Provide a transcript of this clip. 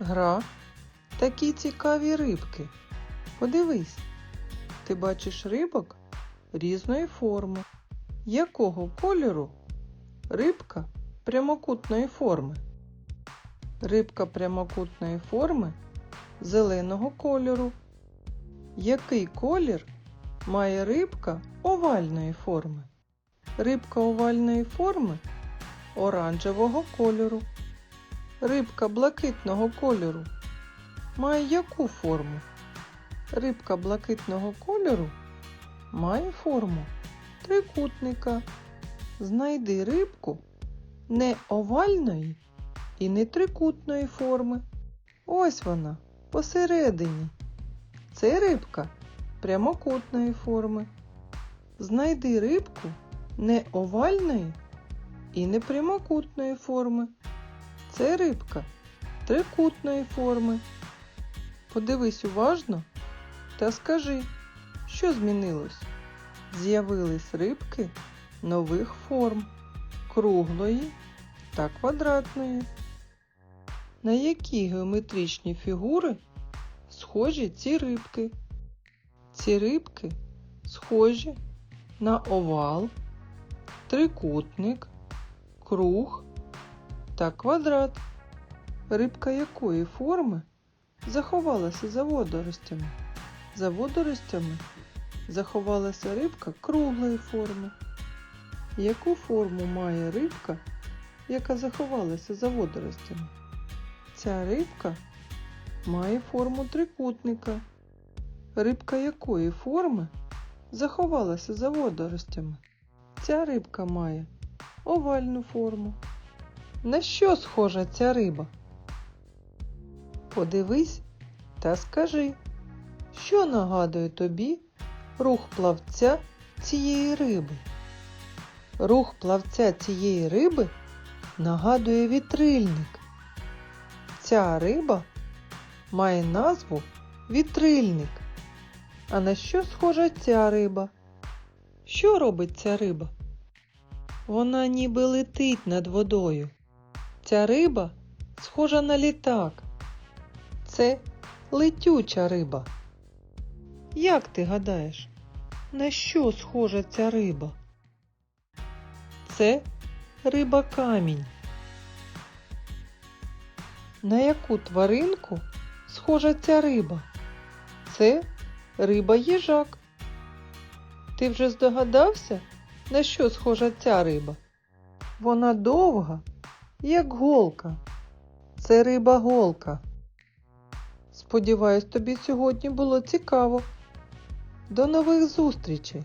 Гра. Такі цікаві рибки. Подивись, ти бачиш рибок різної форми. Якого кольору рибка прямокутної форми? Рибка прямокутної форми зеленого кольору. Який колір має рибка овальної форми? Рибка овальної форми оранжевого кольору. Рибка блакитного кольору має яку форму? Рибка блакитного кольору має форму трикутника. Знайди рибку не овальної і не трикутної форми. Ось вона посередині. Це рибка прямокутної форми. Знайди рибку не овальної і не прямокутної форми. Це рибка трикутної форми. Подивись уважно та скажи, що змінилось? З'явились рибки нових форм круглої та квадратної. На які геометричні фігури схожі ці рибки? Ці рибки схожі на овал, трикутник, круг та квадрат. Рибка якої форми заховалася за водоростями? За водоростями заховалася рибка круглої форми. Яку форму має рибка, яка заховалася за водоростями? Ця рибка має форму трикутника. Рибка якої форми заховалася за водоростями? Ця рибка має овальну форму. На що схожа ця риба? Подивись та скажи, що нагадує тобі рух плавця цієї риби? Рух плавця цієї риби нагадує вітрильник. Ця риба має назву вітрильник. А на що схожа ця риба? Що робить ця риба? Вона ніби летить над водою. Ця риба схожа на літак. Це летюча риба. Як ти гадаєш, на що схожа ця риба? Це риба камінь. На яку тваринку схожа ця риба? Це риба їжак. Ти вже здогадався, на що схожа ця риба? Вона довга, як голка. Це риба голка. Сподіваюсь, тобі сьогодні було цікаво. До нових зустрічей!